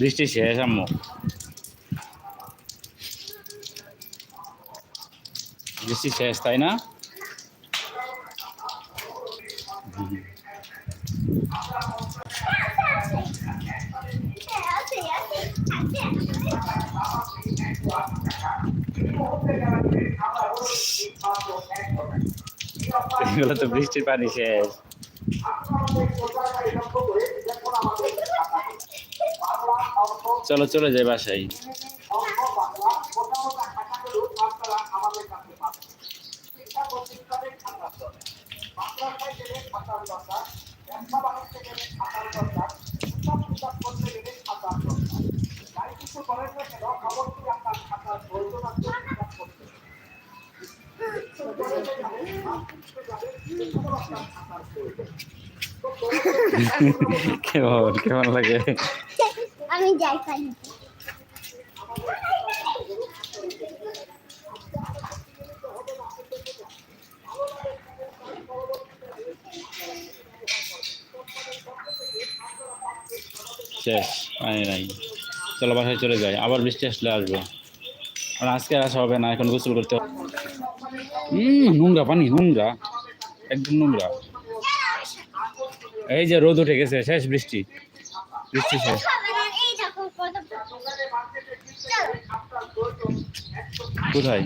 বৃষ্টি শেষ আম্মু বৃষ্টি শেষ তাই না। এগুলো তো বৃষ্টির পানি শেষ চলো চলে যাই বাসায়। কেমন কেমন লাগে? আমি যাই খাই। শেষ পানি নাই। চলো বাসায় চলে যাই, আবার বৃষ্টি আসলে আসব। আর আজকে আসা হবে না, এখন গোসল করতে হবে। নোংরা পানি, নোংরা। একদম নোংরা। এই যে রোদ উঠে গেছে, শেষ বৃষ্টি। বৃষ্টি শেষ। কোথায়?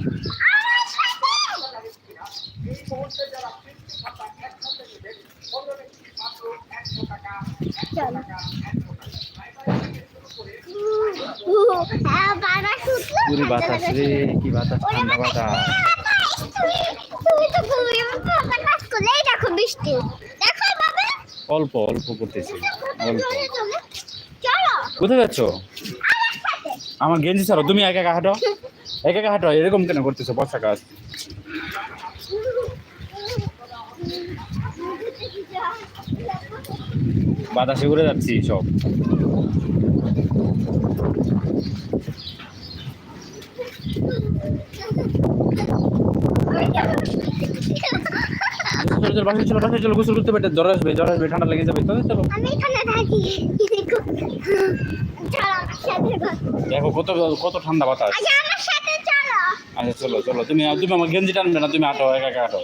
পুরি বাতাস রে কি বাতাস ঠান্ডা বাতাস অল্প অল্প করতেছি। অল্প। কোথায় যাচ্ছ? আমার গেঞ্জি ছাড়ো তুমি একা একা হাঁটো। একা একা হাঁটো এরকম কেন করতেছো? বর্ষা কাজ বাতাসে উড়ে যাচ্ছি সব। বাসায় চলো বাসায় চলো গোসল করতে পারবে জ্বর আসবে জ্বর আসবে ঠান্ডা লেগে যাবে তো চলো। আমি এখানে থাকি। দেখো কত কত ঠান্ডা বাতাস। আচ্ছা চলো চলো। তুমি তুমি আমার গেঞ্জি টানবে না তুমি হাঁটো একা একা হাঁটো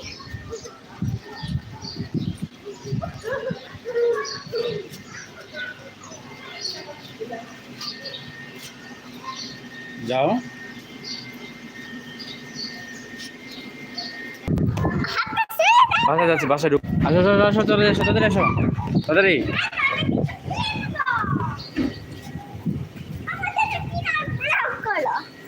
যাও। বাসায় যাচ্ছি বাসায় ঢুক আসো আসো আসো চলে এসো তাড়াতাড়ি এসো। তাড়াতাড়ি।